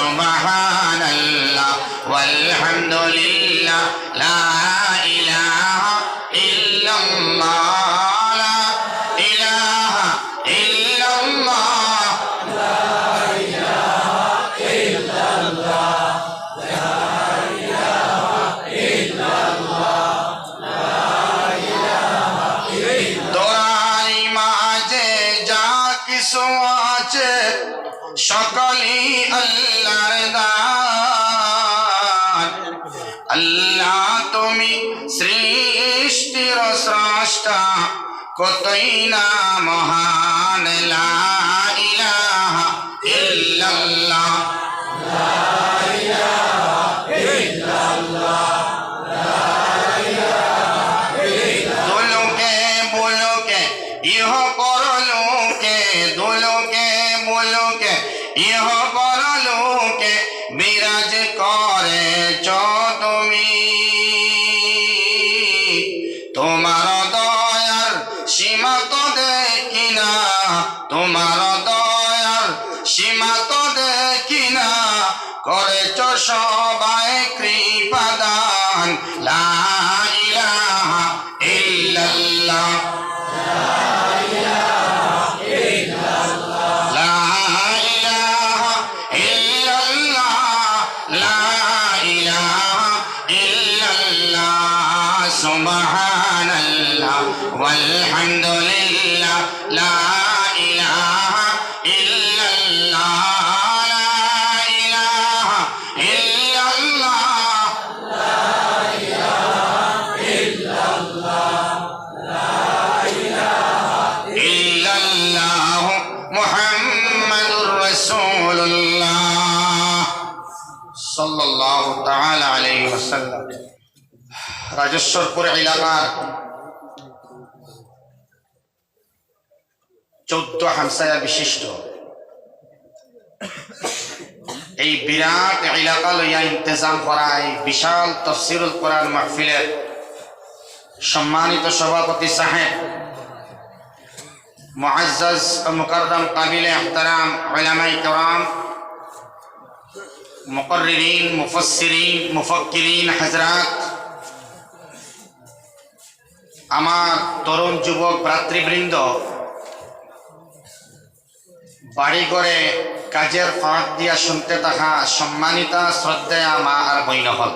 সুবহানাল্লাহ ওয়ালহামদুলিল্লাহ লা কতই না মহান রাজেশ্বরপুর এলাকার চৌদ্দ হামসায়া বিশিষ্ট। এই বিরাট এলাকা লইয়া ইন্তজাম করা এই বিশাল তফসিরুল কোরআন মাহফিলের সম্মানিত সভাপতি সাহেব, মুআজ্জাজ ও মুকররম কাবিল এহতারাম, উলামায়ে কেরাম মুকররিন মুফসসিরিন, মুফক্কিরিন হযরত আমার তরুণ যুবক ভ্রাতৃবৃন্দ, বাড়ি করে কাজের ফাঁক দিয়া শুনতে তাহা সম্মানিতা, শ্রদ্ধেয়া মা আর বইন হল।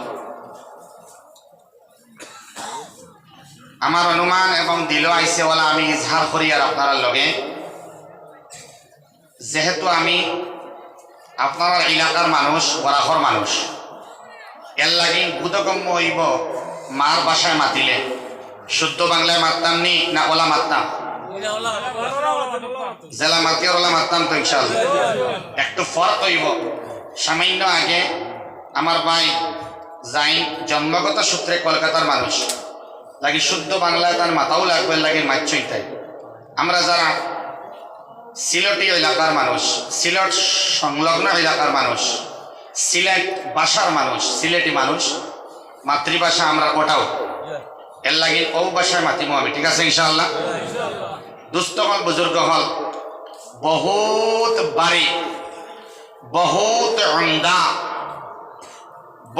আমার অনুমান এবং দিল আইসে বলা আমি ইজহার করি আর আপনার লগে। যেহেতু আমি আপনার এলাকার মানুষ, বরাহর মানুষ, এর লাগি বুধগম্য হইব মার বাসায় মাতিলে। শুদ্ধ বাংলায় মারতাম নি না ওলা মারতাম? জেলা মাতিয়ার ওলা মারতাম তো ইনশাল একটু ফরক হইব। সামান্য আগে আমার ভাই যাই জন্মগত সূত্রে কলকাতার মানুষ। লাগি শুদ্ধ বাংলায় তার মাথাও লাগবে, লাগে মাচ্ছই তাই। আমরা যারা সিলেটি এলাকার মানুষ, সিলেট সংলগ্ন এলাকার মানুষ, সিলেট ভাষার মানুষ, সিলেটি মানুষ, মাতৃভাষা আমরা ওটাও। এর লাগে ও ভাষায় মাতিমো আমি, ঠিক আছে, ইনশাআল্লাহ? দুস্থ হল, বুজুর্গ হল। বহুত বাড়ি, বহুত উমদা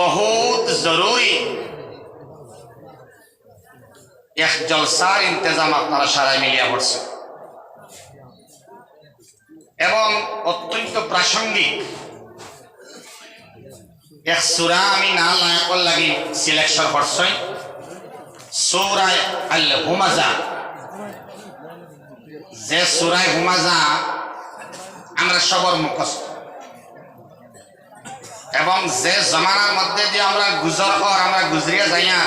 বহুত জরুরি। এক জলসার ইন্তজাম আপনারা সারাই মিলিয়া পড়ছে। এবং অত্যন্ত প্রাসঙ্গিক, এক সুরা আমি না লাগি সিলেকশন করছই। সৌরায় আল হুমাজা যে সুরায় হুমাজা আমরা সবর মুখস্থ। এবং যে জমানার মধ্যে দিয়ে আমরা গুজর কর আমরা গুজরিয়া যাইয়া,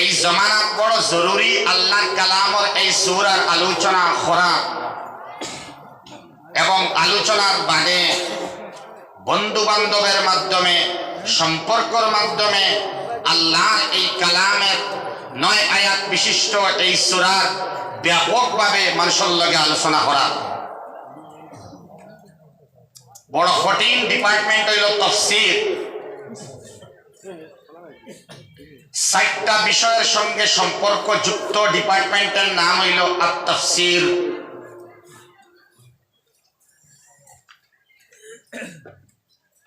এই জমানাত বড় জরুরি আল্লাহ কালামর এই সুরার আলোচনা করা। এবং আলোচনার বাদে বন্ধু বান্ধবের মাধ্যমে, সম্পর্কর মাধ্যমে আল্লাহর এই কালামের নয় আয়াত বিশিষ্ট এই সুরার ব্যাপকভাবে মানুষের লগে আলোচনা করা। বড় কঠিন ডিপার্টমেন্ট হইল তফসির। ষাটটা বিষয়ের সঙ্গে সম্পর্ক যুক্ত ডিপার্টমেন্টের নাম হইল আত্মসির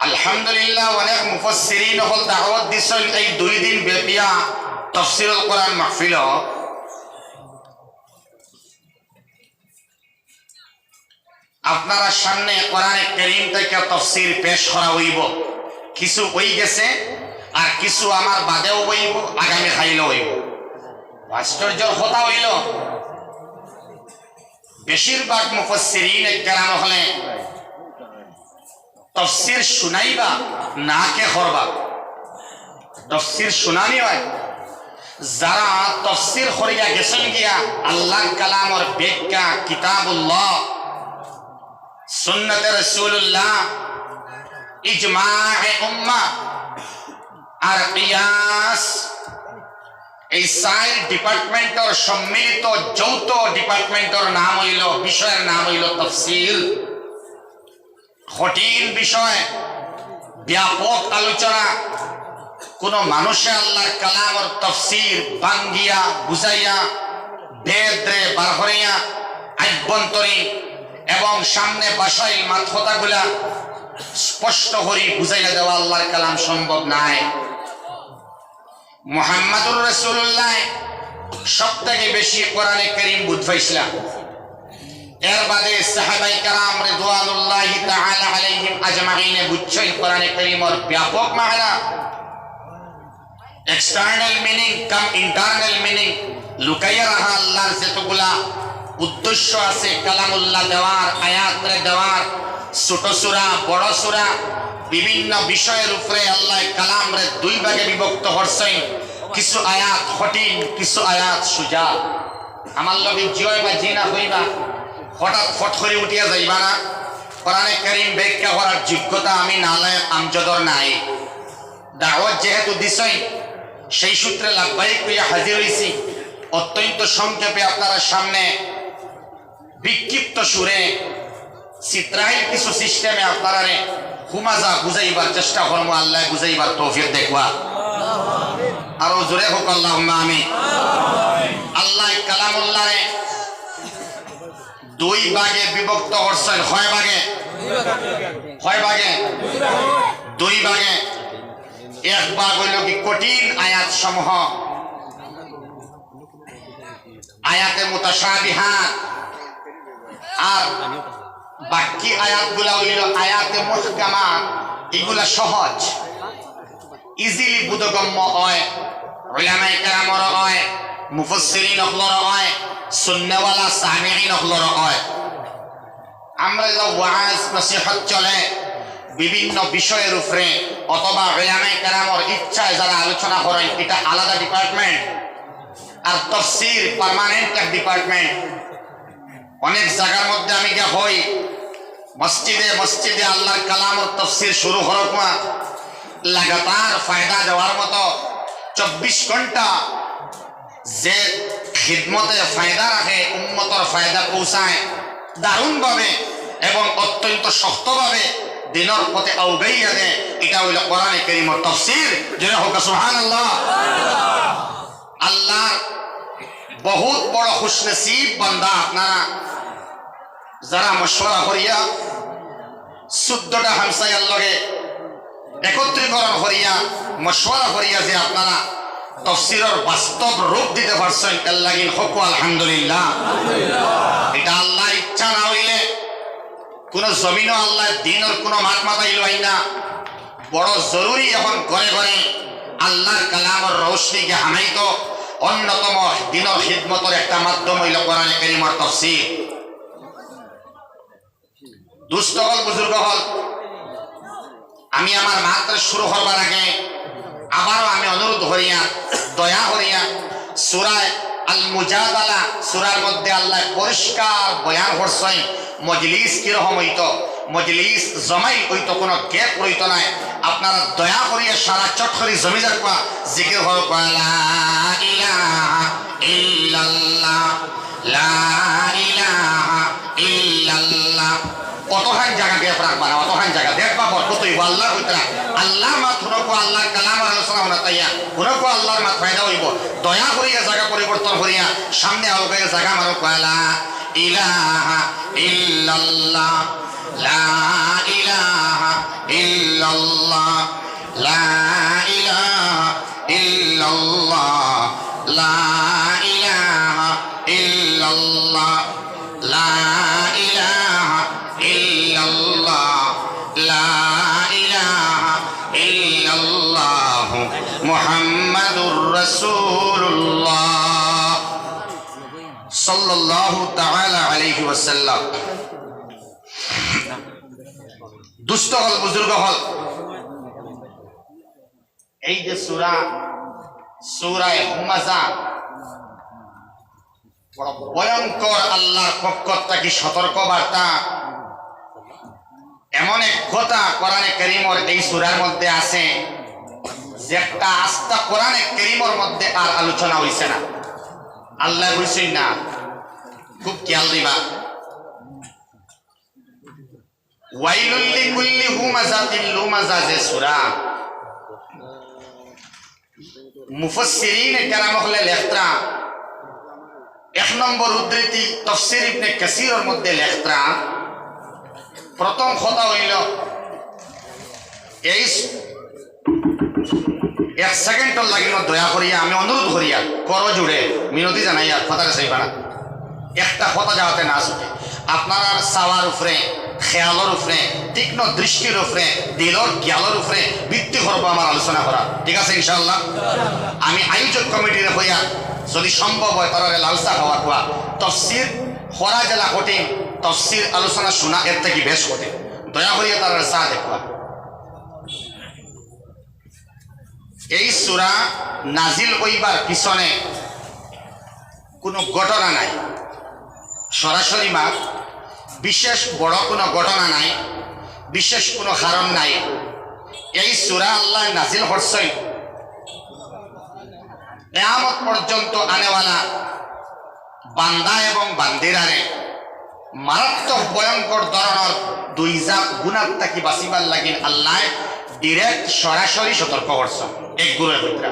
আলহামদুলিল্লাহ, অনেক মুফসসিরিন হল দাওয়াত দিছেন এই দুই দিন ব্যাপিয়া তফসিরুল কোরআন মাহফিল। আপনারা সামনে কোরআনে করিম থেকে তফসির পেশ করা হইব। কিছু হই গেছে আর কিছু আমার বাদেও হইব, আগামী খাইলেও হইব। আশ্চর্যর কথা হইল, বেশিরভাগ মুফসসিরিন কেরাম হলে তফসির শুনাইবা না কে করবা তফসির শুনানি হয়। যারা তফসির করিয়া গেছেন গিয়া আল্লাহ কালামর ব্যাখ্যা কিতাবুল্লাহ, সুন্নতে রসুল্লাহ ইজমা উম্মা আর কিয়াস, এই সাইড ডিপার্টমেন্টর সম্মিলিত যৌথ ডিপার্টমেন্টর নাম হইল, বিষয়ের নাম হইল তফসিল কঠিন বিষয়, ব্যাপক আলোচনা। কোন মানুষে আল্লাহর কালামর তফসির বাঙ্গিয়া বুঝাইয়া, বেদ্রে বারহরিয়া আভ্যন্তরীণ এবং সামনে বাসাই মাথতাগুলা স্পষ্ট করি বুঝাইয়া দেওয়া আল্লাহর কালাম সম্ভব নাই। মোহাম্মদুর রসুল্লাহ সব থেকে বেশি কোরআনে করিম বুঝাইছিলাম। এর বাদে সাহাবাই কারাম রিদওয়ানুল্লাহ তাআলা আলাইহিম আজমাইন বুঝছেন কোরআনে কারীমের ব্যাপক মানা external meaning cum internal meaning লুকাইয়া রাখা আল্লাহর যেতগুলা উদ্দেশ্য আছে, কালামুল্লাহ দেওয়ার, আয়াতরে দেওয়ার, ছোট সুরা, বড় সুরা, বিভিন্ন বিষয়ের উপরে আল্লাহ কালাম রে দুই ভাগে বিভক্ত করছেন। কিছু আয়াত কঠিন, কিছু আয়াত সুজা। আমার লগে জয় বা জিনা হইবা। হঠাৎ ফট করে উঠিয়া যাইবা না কোরআনে কারিম ব্যাখ্যা করার যোগ্যতা আমি নালে আমজদর নাই। দাওয়াত যেহেতু দিছই সেই সূত্রে লাভবাহিক হইয়া হাজির হইছি। অত্যন্ত সংক্ষেপে আপনারা সামনে বিক্ষিপ্ত সুরে চিত্রাইল কিছু সিস্টেমে আপনারা হুমাজা বুঝাইবার চেষ্টা করব, আল্লাহ বুঝাইবার তৌফিক দেখবা আরও জোরে হোক আল্লাহ আমি আল্লাহ কালামুল্লাহ দুই ভাগে বিভক্ত করছেন। হয় ভাগে? হয় ভাগে? দুই ভাগে। এক ভাগ হইল কি কঠিন আয়াত সমূহ আয়াতে মুতাশাবিহাত আর বাকি আয়াতগুলা হইল আয়াতে মুহকামা। এগুলা সহজ। ইজিলি বুধগম্য হয়। উলামায়ে কেরামর হয়। মুফসসিরিন অখলর হয় সুন্নাওয়ালা সামিঈন অখলর হয় আমরা যে ওয়াজ, নসিহত চলে বিভিন্ন বিষয়ের উপরে, অথবা উলামায়ে কেরামর ইচ্ছায় যারা আলোচনা করেন, এটা আলাদা ডিপার্টমেন্ট আর তফসির পার্মানেন্ট এক ডিপার্টমেন্ট অনেক জায়গার মধ্যে আমি গিয়া হই, মসজিদে মসজিদে আল্লাহর কালামর তফসির শুরু হরক লাগাতার ফায়দা দেওয়ার মতো চব্বিশ ঘণ্টা যে খিদমতে ফায়দা রাখে উন্মতর ফায়দা পৌঁছায় দারুণভাবে এবং অত্যন্ত শক্তভাবে দিনের পথে আউগাইয়া দে এটা হইল কোরআনে করিমর তফসির। যেটা হোক সুহান আল্লাহ আল্লাহ বহুত বড় খুশনসিব বান্দা আপনারা। যারা মশওয়ারা করিয়া চোদ্দটা হামসাইয়ার লগে একত্রীকরণ করিয়া, মশওয়ারা করিয়া যে আপনারা তফসিরের বাস্তব রূপ দিতে পারছেন এর লাগিন হকু, আলহামদুলিল্লাহ। এটা আল্লাহ ইচ্ছা না হইলে কোন জমিনও আল্লাহ, দিনের কোনো মাত মাতাইল হয় না। বড় জরুরি এখন ঘরে ঘরে আল্লাহর কালামর রৌশনীকে হানাইত অন্যতম দিনের খিদমতের একটা মাধ্যম হইল কোরআনে কারিমর তফসির। দুষ্ট হল, বুজুর্গ হল। আমি আমার মাত্রা শুরু করবার আগে আবারও আমি অনুরোধ হরিয়া দয়া হরিয়া সুরায় আল মুজাদালা সুরার মধ্যে আল্লাহ পরিষ্কার বয়ান করছেন, মজলিস কীরকম হইত? মজলিস জমাই হইত, কোনো গ্যাপ হইত নাই। আপনারা দয়া করিয়া সারা চট করে জমি যাকবা জিকির হল ইল্লাল্লাহ, লা ইলাহা ইল্লাল্লাহ। কতখান জায়গা গ্যাপ রাখবা? না অতখান জায়গা? দেখবা বরকত হইব আল্লাহ হইতরা আল্লাহ মাত হুনকো আল্লাহর কালাম আলোচনা হনা তাইয়া। হুনকো আল্লাহর মাত ফায়দা হইব। দয়া করিয়া জায়গা পরিবর্তন করিয়া সামনে আলগে জায়গা মারো কয়লা ইলাহা ইল্লাল্লাহ, লা ইলাহা ইল্লাল্লাহ, লা ইলাহা ইল্লাল্লাহ, লা ইলাহা ইল্লাল্লাহ, লা দুষ্ট হল, বুজুর্গ হল। এই যে সুরা, সুরায় হুমাজা বড় ভয়ঙ্কর আল্লাহর পক্ষ থেকে সতর্ক বার্তা এমন এক কথা কোরআনে করিমর এই সুরার মধ্যে আছে। যে একটা আস্থা কোরআনে করিমর মধ্যে আর আলোচনা হইছে না। আল্লাহ বুঝছেন না, খুব খেয়াল দিবা। কুল্লি লুমাজা যে হলে এক উদ্ধৃতি মধ্যে প্রথম কথা হইল, এই এক সেকেন্ডর লাগিল, দয়া করিয়া আমি অনুরোধ করিয়া কর জুড়ে মিনতি জানাইয়া কথাটা চাইবা না একটা কথা যাওয়াতে না আসবে আপনার চাওয়ার উপরে খেয়ালর উপরে, তীক্ষ্ণ দৃষ্টির উপরে দিলর জ্ঞালর উপরে ভিত্তি করব আমার আলোচনা করা ঠিক আছে ইনশাল্লাহ আমি আয়োজক কমিটির হইয়া যদি সম্ভব হয় তারা লালসা হওয়া কোয়া তফসির হরা জেলা কঠিন তফসির আলোচনা শোনা এর থেকে বেশ কঠিন। দয়া করিয়া তারা চা দেখবা এই সুরা নাজিল হইবার পিছনে কোনো ঘটনা নাই। সরাসরি মা, বিশেষ বড় কোনো ঘটনা নাই, বিশেষ কোনো কারণ নাই। এই সুরা আল্লাহ নাজিল হরসই কেয়ামত পর্যন্ত আনেওয়ালা বান্দা এবং বান্দিরারে মারাত্মক ভয়ঙ্কর ধরনের দুই জাত গুণার তাকি বাঁচিবার লাগিন আল্লাহ ডিরেক্ট সরাসরি সতর্ক করছেন এক গুণের ভিতরে।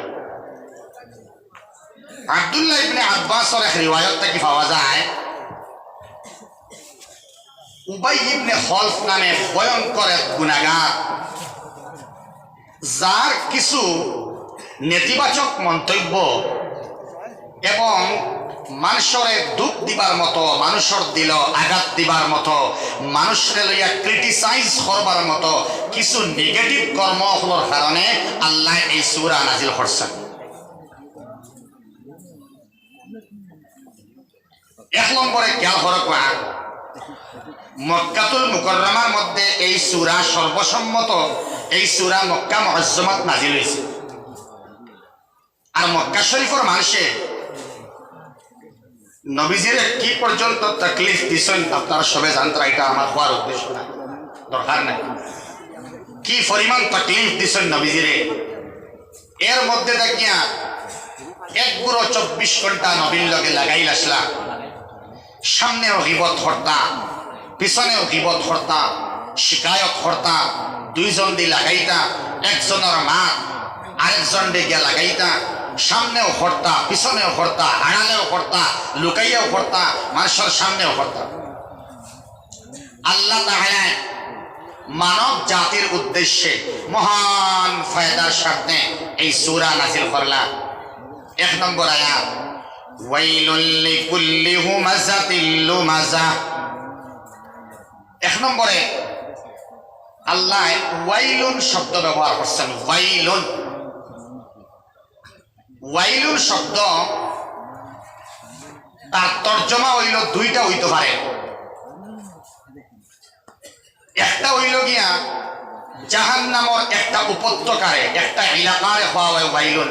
আব্দুল্লাহ ইবনে আব্বাসর এক রিওয়ায়ত থেকে পাওয়া যায়, উবাই ইবনে হলফ নামে ভয়ঙ্কর এক গুণাগার, যার কিছু নেতিবাচক মন্তব্য এবং মানুষরে দুঃখ দিবার মতো, মানুষের দিল আঘাত দিবার মতো, মানুষরে লইয়া ক্রিটিসাইজ করবার মতো, কিছু নেগেটিভ কর্ম হলোর কারণে আল্লাহ এই সুরা নাজিল করছেন। এক নম্বরে খেয়াল করক মক্কাতুল মুকররমার মধ্যে এই সুরা সর্বসম্মত, এই সুরা মক্কা মহজ্জমাত নাজিল হয়েছে। আর মক্কা শরীফের মানুষে নবীজির কি পর্যন্ত তকলিফ দিছেন, আপনারা সবে জানতারা এটা আমার হওয়ার উদ্দেশ্য না, দরকার নাই। কি পরিমাণ তকলিফ দিছেন নবীজিরে? এর মধ্যে দেখিয়া এক গুঁড়ো চব্বিশ ঘণ্টা নবীন লগে লাগাই আসলা সামনেও গিবত হর্তা, পিছনেও গিবত হর্তা, শিকায়ত হর্তা, দুইজন দি লাগাইতা, একজনের মা আরেকজন দি গিয়া লাগাইতা সামনেও হর্তা, পিছনেও হর্তা, আড়ালেও হর্তা, লুকাইয়াও হর্তা, মানুষের সামনেও হর্তা। আল্লাহ তাহলে মানব জাতির উদ্দেশ্যে মহান ফায়দার স্বার্থে এই সুরা নাজিল করলা এক নম্বর লুমাজা। এক নম্বরে আল্লাহ ওয়াইলুন শব্দ ব্যবহার করছেন, ওয়াইলুন। ওয়াইলুন শব্দ তার তর্জমা হইল দুইটা হইতে পারে। একটা হইল গিয়া জাহান নামর একটা উপত্যকারে, একটা এলাকারে হওয়া হয় ওয়াইলুন।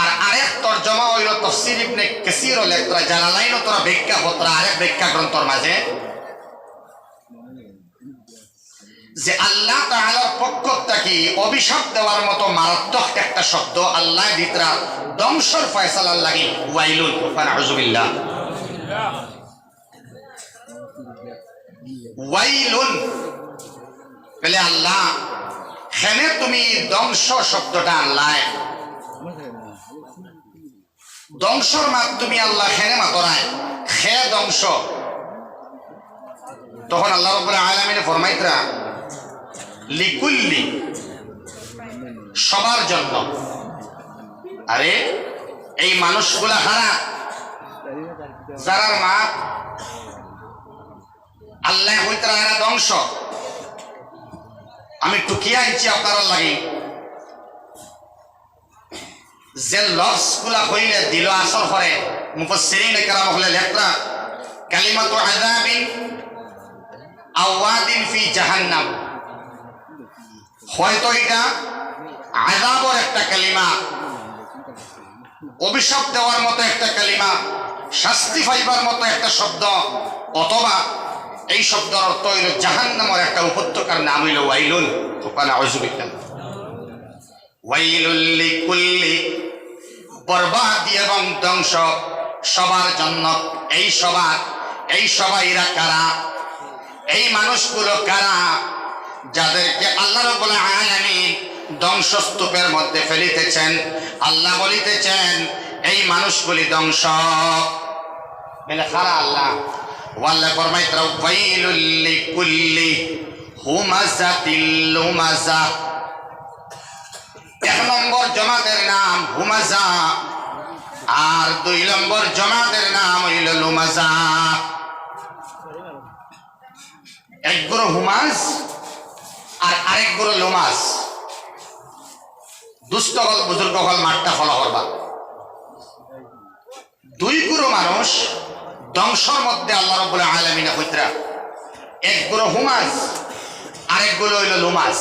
আর আরেক তর্জমা হইল তফসির ইবনে কাসির লেখতরা জালালাইন তোরা ব্যাখ্যা হতরা আরেক ব্যাখ্যা গ্রন্থর মাঝে। যে আল্লাহ তাআলার পক্ষ থেকে অভিশাপ দেওয়ার মতো মারাত্মক একটা শব্দ আল্লাহ ভিতরা ধ্বংসর ফয়সালার লাগি ওয়াইলুন নাউজুবিল্লাহ ওয়াইলুন। বলে আল্লাহ, হেনে তুমি ধ্বংস শব্দটা আল্লাহ। ধ্বংসর তুমি আল্লাহ খেনে মাতরায় খে ধ্বংস। তখন আল্লাহ রব্বুল আলামিনে ফরমাইতরা লিকুল্লি সবার জন্য। আরে, এই মানুষগুলা হারা। যারার মা, আল্লাহ হইতে এরা ধ্বংস। আমি টুকিয়ে আনছি আপনারা লাগে। যে লফসগুলা হইলে দিল আসর করে মুফসসিরিন কেরাম আওয়াদিন ফি জাহান্নাম। হয়তো এটা আযাবর একটা কালিমা, অভিশাপ দেওয়ার মতো একটা কালিমা, শাস্তি পাইবার মতো একটা শব্দ, অথবা এই শব্দের অর্থ হইল জাহান্নামের একটা উপত্যকার নাম হইল ওয়াইলুন ওখানে আউযুবিল্লাহ ওয়াইলুল লিকুল্লি বরবাদি এবং ধ্বংস সবার জন্য। এই সবার, এই সবাইরা কারা? এই মানুষগুলো কারা? যাদেরকে আল্লাহ আলামিন ধ্বংসস্তূপের মধ্যে ফেলিতেছেন, আল্লাহ বলিতেছেন, এই মানুষগুলি ধ্বংস। বলে, খারা আল্লাহ। লুমাজা। এক নম্বর জমাতের নাম হুমাজা, আর দুই নম্বর নাম হুমাজ আর আরেক গুরু লুমাজ দুষ্ট হল বুজুর্গ হল মাঠটা ফল হরবা দুই গুরু মানুষ ধ্বংসর মধ্যে আল্লাহ রব্বুল আলমিনা হইতরা এক গুরু হুমাজ আরেক গুরু হইল লুমাজ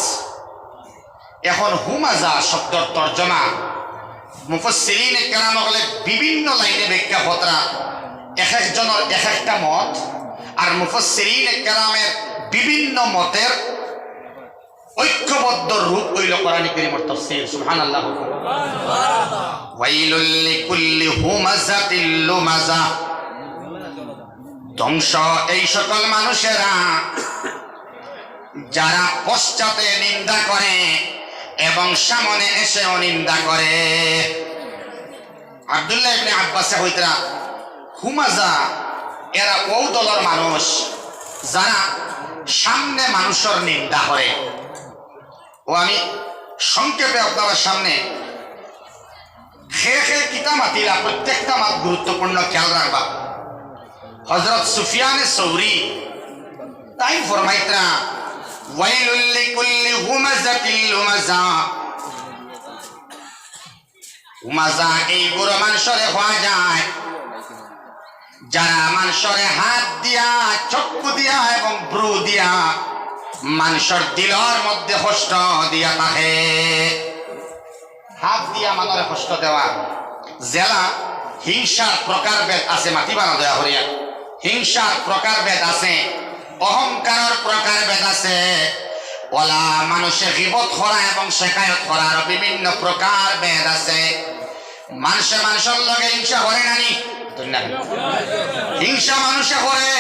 এখন হুমাজা শব্দর তর্জমা। মুফসিরিনে কেরাম হলে বিভিন্ন লাইনে ব্যাখ্যা ফতরা এক একজনের এক একটা মত। আর মুফসিরিনে কেরামের বিভিন্ন মতের ঐক্যবদ্ধ রূপ হইল কোরআন করিমর তাফসীর সুবহানাল্লাহ। ওয়াইলুল লিকুল্লি হুমাজাতিল লুমাজা। ধ্বংস এই সকল মানুষেরা যারা পশ্চাতে নিন্দা করে এবং সামনে এসেও নিন্দা করে। আব্দুল্লাহ ইবনে আব্বাসে হইতরা হুমাজা, এরা ও দলের মানুষ যারা সামনে মানুষের নিন্দা করে। ও আমি সংক্ষেপে আপনার সামনে খে খে কিতা মাতিলা প্রত্যেকটা মাত গুরুত্বপূর্ণ খেয়াল রাখবা। হজরত সুফিয়ানে সৌরি তাই ফরমাইতরা ওয়াইলুল লিকুল্লি হুমাজাতিল লুমাজা হুমাজা এই বুড়ো মানুষরে হওয়া যায় যারা মানুষরে হাত দিয়া, চক্ষু দিয়া এবং ব্রু দিয়া মানুষের দিলর মধ্যে কষ্ট দিয়া থাকে। হাত দিয়া মানুষের কষ্ট দেওয়া। জেলা হিংসার প্রকার বেদ আছে মাটি বানা দেওয়া হরিয়া। হিংসার প্রকার বেদ আছে, অহংকারের প্রকার বেদ আছে। ওলা মানুষের গিবত করা এবং শেখায়ত করার বিভিন্ন প্রকার বেদ আছে। মানুষে মানুষের লগে হিংসা করে নানি হিংসা মানুষে করে।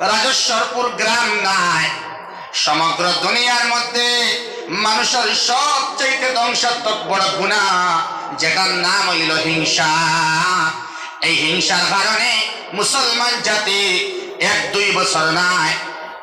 রাজস্বরপুর গ্রাম নাই। সমগ্র দুনিয়ার মধ্যে মানুষের সবচেয়ে ধ্বংসাত্মক বড় গুণা যেটার নাম হইল হিংসা। এই হিংসার কারণে মুসলমান জাতি এক দুই বছর নাই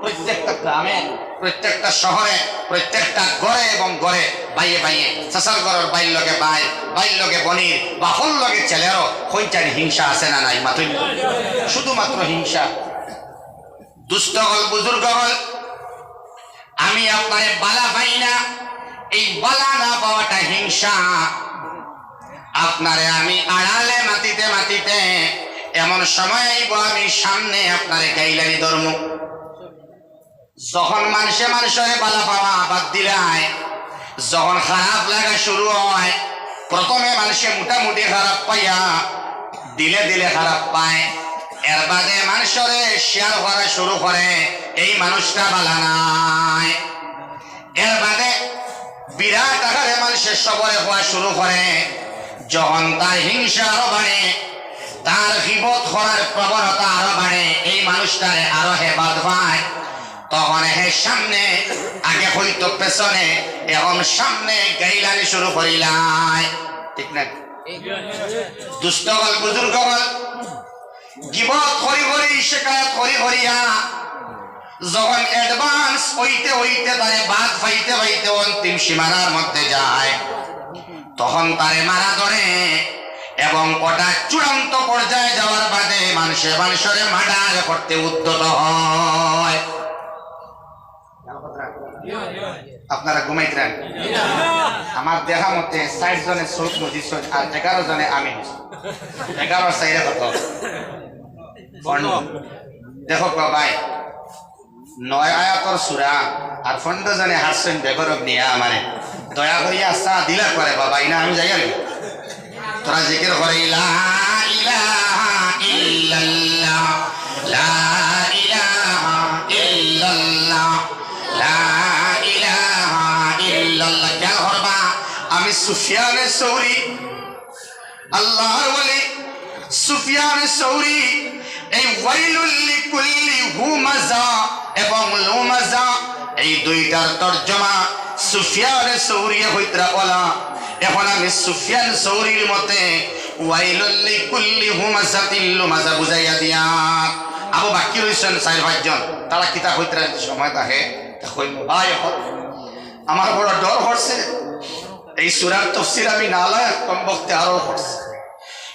প্রত্যেকটা গ্রামে, প্রত্যেকটা শহরে, প্রত্যেকটা ঘরে এবং ঘরে বাইয়ে বাইয়ে চাষার ঘরের বাইর লগে বাই, বাইর লগে বনির বাহল লগে ছেলেরও কইটার হিংসা আছে না নাই মাত্র শুধুমাত্র হিংসা। দুষ্ট হল, বুজুর্গ হল। আমি আপনারে বালা পাই না, এই বালা না পাওয়াটা হিংসা। আপনারে আমি আড়ালে মাতিতে মাতিতে এমন সময় আমি সামনে আপনারে গাইলানি ধর্ম। যখন মানুষে মানুষের বালা পাওয়া বাদ দিলায় যখন খারাপ লাগা শুরু হয়, প্রথমে মানুষে মোটামুটি খারাপ পাইয়া দিলে দিলে খারাপ পায়। এর বাদে মানুষরে শেয়ার করা শুরু করে, এই মানুষটা বালা নাই। এর বাদে বিরাট আকারে মানুষের সবরে হওয়া শুরু করে, যখন তার হিংসা আরও বাড়ে, তার হিবত করার প্রবণতা আরও বাড়ে, এই মানুষটারে আরও হেবাদ পায় তখন হে সামনে, আগে হইতো সামনে যখন হইতে হইতে তারে বাদ ফাইতে অন্তিম সীমানার মধ্যে যায়। তখন তারে মারা ধরে এবং ওটা চূড়ান্ত পর্যায়ে যাওয়ার বাদে মানুষে মানুষের মার্ডার করতে উদ্যত হয়। আপনারা ঘুমাইতেন আমার দেখা মতে ষাট জনে সৌদ মজিদ আর এগারো জনে আমি এগারো সাইডে কত? দেখো ভাই নয় আয়াতর সুরা আর ফন্ড জনে হাসছেন বেগরব নিয়ে আমারে। দয়া করিয়া চা দিলা করে বাবা ইনা আমি যাই তোরা জিকির করে আমি সুফিয়ানে সৌরি, আল্লাহর বলি সুফিয়ান সৌরি, এই ওয়াইলুল লিকুল্লি হুমাজা এবং লুমাজা, এই দুইটার তর্জমা সুফিয়ান সৌরি হইতরা বলা এখন আমি সুফিয়ান সৌরির মতে ওয়াইলুল লিকুল্লি হুমাজাতিল লুমাজা বুঝাইয়া দিয়া। আবু বাকি রইছেন চার পাঁচজন তারা কিতা হইতরা সময় তাহে ভাই। আমার বড় ডর হচ্ছে এই সুরার তফসির আমি নালায় কম বক্তে আরও করছে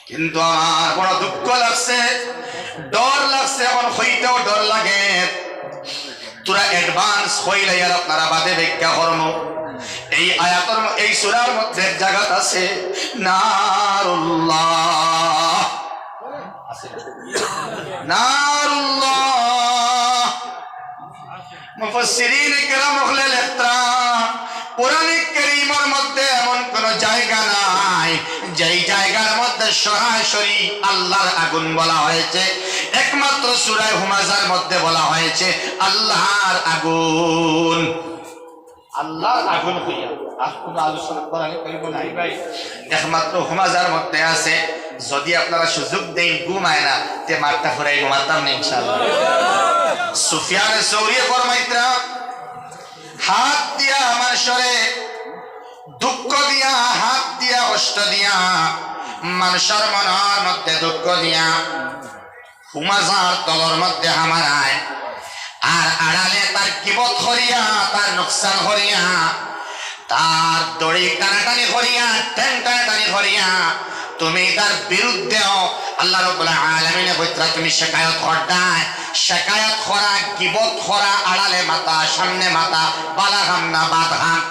কিন্তু আমার বড় দুঃখ লাগছে, ডর লাগছে, এখন হইতেও ডর লাগে। তোরা অ্যাডভান্স হইলে আর আপনারা বাদে ব্যাখ্যা কর্ম। এই আয়াতর এই সুরার মধ্যে এক জায়গাত আছে, নারুল্লাহ। নারুল্লাহ। মুফাসসিরিন কেরাম হলে লেখতা কোরআনে কারীমের মধ্যে এমন কোন জায়গা নাই যেই জায়গার মধ্যে সরাসরি আল্লাহর আগুন বলা হয়েছে। একমাত্র সূরা হুমাজার মধ্যে বলা হয়েছে আল্লাহর আগুন। আল্লাহর আগুন হইয়া আর কোনো আলোচনা নাই ভাই একমাত্র হুমাজার মধ্যে আছে। যদি আপনারা সুযোগ দেন ঘুমায় না তে মারটা ফুরাই ঘুমাতাম না ইনশাআল্লাহ। সুফিয়ান সৌরিয়ে ফরমাইতরা, হাত দিয়া আমার সরে দুঃখ দিয়া, হাত দিয়া কষ্ট দিয়া, মানুষের মনের মধ্যে দুঃখ দিয়া হুমাজার তলর মধ্যে হামারায়, আর আড়ালে তার কিবত হরিয়া তার নোকসান হরিয়া তার দড়ি টানাটানি হরিয়া ঠ্যাং টানাটানি হরিয়া তুমি তার বিরুদ্ধেও আল্লাহ আলমিনে বৈত্রা তুমি শেখায়ত হরদায় শেখায়ত খরা, গিবত খরা, আড়ালে মাতা সামনে মাতা বালা হাম না বাদ হাম